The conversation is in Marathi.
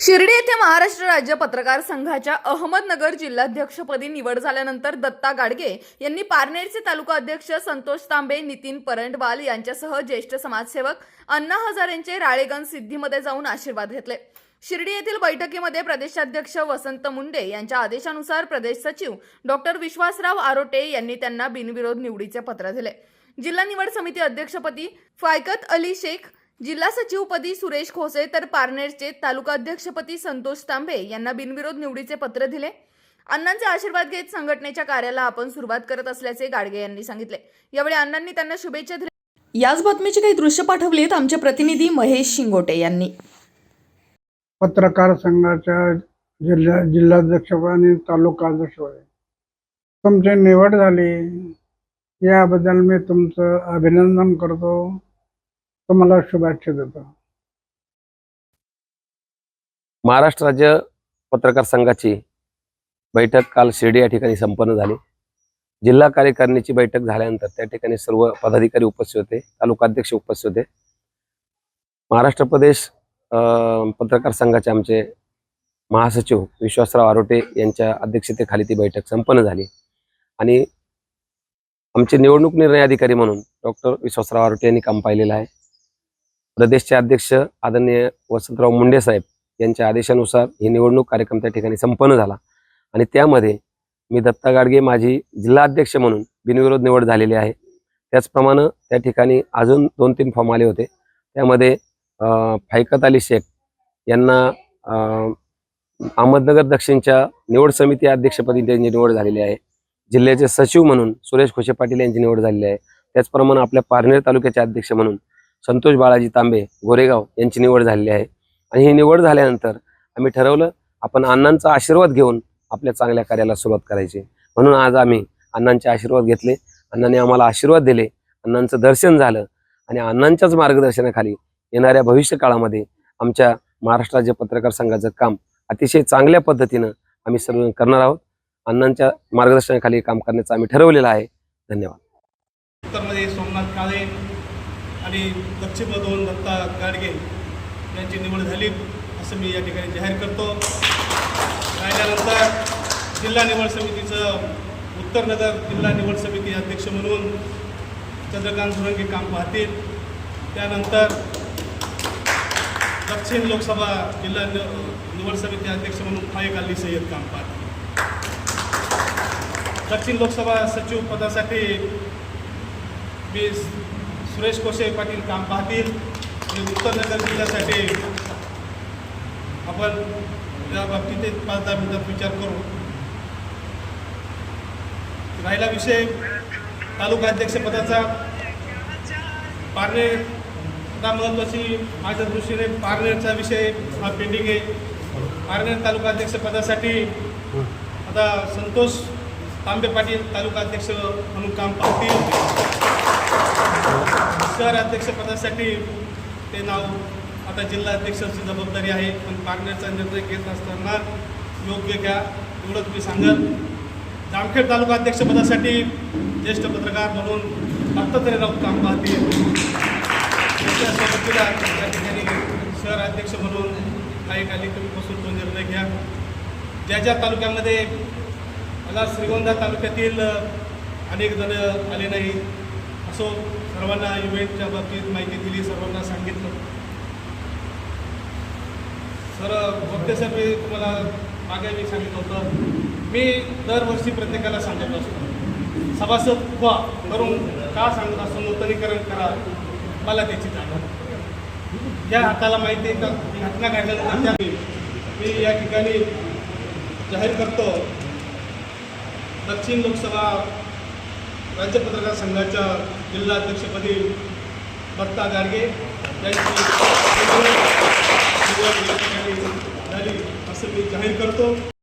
शिर्डी येथे महाराष्ट्र राज्य पत्रकार संघाच्या अहमदनगर जिल्हाध्यक्षपदी निवड झाल्यानंतर दत्ता गाडगे यांनी पारनेरचे तालुका अध्यक्ष संतोष तांबे नितीन परंडवाल यांच्यासह ज्येष्ठ समाजसेवक अण्णा हजारेंचे राळेगण सिद्धीमध्ये जाऊन आशीर्वाद घेतले. शिर्डी येथील बैठकीमध्ये प्रदेशाध्यक्ष वसंत मुंडे यांच्या आदेशानुसार प्रदेश सचिव डॉक्टर विश्वासराव आरोटे यांनी त्यांना बिनविरोध निवडीचे पत्र दिले. जिल्हा निवड समिती अध्यक्षपदी फायकत अली शेख जिल्हा सचिवपदी सुरेश खोसे तर पारनेरचे तालुका अध्यक्षपदी संतोष तांबे यांना बिनविरोध निवडीचे पत्र दिले. अण्णांचे आशीर्वाद घेत संघटनेच्या कार्याला आपण सुरुवात करत असल्याचे गाडगे यांनी सांगितले. यावेळी अण्णांनी त्यांना शुभेच्छा दिल्या. याच बातमीचे काही दृश्य पाठवलेत आमचे प्रतिनिधी महेश शिंगोटे यांनी. पत्रकार संघाच्या जिल्हा जिल्हाध्यक्ष आणि तालुका अध्यक्ष तुमची निवड झाली. याबद्दल मी तुमचं अभिनंदन करतो. तुम्हाला शुभेच्छा देतो. महाराष्ट्र राज्य पत्रकार संघाची बैठक काल शिर्डी या ठिकाणी संपन्न झाली. जिल्हा कार्यकारिणीची बैठक झाल्यानंतर त्या ठिकाणी सर्व पदाधिकारी उपस्थित होते तालुकाध्यक्ष उपस्थित होते. महाराष्ट्र प्रदेश पत्रकार संघाचे आमचे महासचिव विश्वासराव आरोटे यांच्या अध्यक्षतेखाली ती बैठक संपन्न झाली. आणि आमचे निवडणूक निर्णय अधिकारी म्हणून डॉक्टर विश्वासराव आरोटे यांनी काम पाहिलेलं आहे. प्रदेशचे अध्यक्ष आदरणीय वसंतराव मुंडे साहेब यांच्या आदेशानुसार ही निवडणूक कार्यक्रम त्या ठिकाणी संपन्न झाला. आणि त्यामध्ये मी दत्ता गाडगे माझी जिल्हा अध्यक्ष म्हणून बिनविरोध निवड झालेली आहे. त्याचप्रमाणे त्या ठिकाणी अजून दोन तीन फॉर्म आले होते. त्यामध्ये फायकत अली शेख यांना अहमदनगर दक्षिणच्या निवड समिती अध्यक्षपदी त्यांची निवड झालेली आहे. जिल्ह्याचे सचिव म्हणून सुरेश खोशे पाटील यांची निवड झालेली आहे. त्याचप्रमाणे आपल्या पारनेर तालुक्याचे अध्यक्ष म्हणून संतोष बाळाजी तांबे गोरेगाव यांची निवड झालेली आहे. आणि ही निवड झाल्यानंतर आम्ही ठरवलं आपण अण्णांचा आशीर्वाद घेऊन आपल्या चांगल्या कार्याला सुरुवात करायची. म्हणून आज आम्ही अण्णांचे आशीर्वाद घेतले. अण्णांनी आम्हाला आशीर्वाद दिले. अण्णांचं दर्शन झालं. आणि अण्णांच्याच मार्गदर्शनाखाली येणाऱ्या भविष्य काळामध्ये आमच्या महाराष्ट्र राज्य पत्रकार संघाचं काम अतिशय चांगल्या पद्धतीनं आम्ही सर्व करणार आहोत. अण्णांच्या मार्गदर्शनाखाली काम करण्याचं आम्ही ठरवलेलं आहे. धन्यवाद. उत्तरमध्ये सोमनाथ काळे आणि लक्ष्मीपदवन दत्ता गाडगे यांची निवड झाली असं मी या ठिकाणी जाहीर करतो. राहिल्यानंतर जिल्हा निवड समितीचं उत्तरनगर जिल्हा निवड समिती अध्यक्ष म्हणून चंद्रकांत सुरंगे काम पाहतील. त्यानंतर दक्षिण लोकसभा जिल्हा निवड समिती अध्यक्ष म्हणून फायक अली सय्यद काम पाहतील. दक्षिण लोकसभा सचिव पदासाठी मी सुरेश कोशे पाटील काम पाहतील. आणि उत्तरनगर जिल्ह्यासाठी आपण या बाबतीत एक पाच दहा मिनिटात विचार करू. राहिला विषय तालुका अध्यक्षपदाचा. पारनेर आता महत्त्वाची माझ्या दृष्टीने पारनेरचा विषय हा पेंडिंग आहे. पारनेर तालुका अध्यक्षपदासाठी आता संतोष तांबे पाटील तालुका अध्यक्ष म्हणून काम पाहतील. शहर अध्यक्षपदासाठी ते नाव आता जिल्हा अध्यक्षाची जबाबदारी आहे. पण पार्टनरचा निर्णय घेत असताना योग्य घ्या एवढंच मी सांगत जामखेड तालुका अध्यक्षपदासाठी ज्येष्ठ पत्रकार म्हणून दत्तात्रय राऊत काम पाहतील त्यांच्या त्या ठिकाणी शहर अध्यक्ष म्हणून काही काली तुम्ही बसून तो निर्णय घ्या. ज्या ज्या तालुक्यामध्ये मला श्रीगोंदा तालुक्यातील अनेक जण आले नाही सो सर्वांना इव्हेंटच्या बाबतीत माहिती दिली सर्वांना सांगितलं. सर बघते सर मी तुम्हाला मागे मी सांगितलं होतं. मी दरवर्षी प्रत्येकाला सांगत असतो. सभासद व्हा करून का सांगत असतो नूतनीकरण करा मला त्याची जाणवत या हाताला माहिती आहे का? घटना घडल्यानंतर मी या ठिकाणी जाहीर करतो. दक्षिण लोकसभा राज्य पत्रकार संघाच्या जिल्हाध्यक्षपदी भत्ता दत्ता गाडगे यांची झाली असं मी जाहीर करतो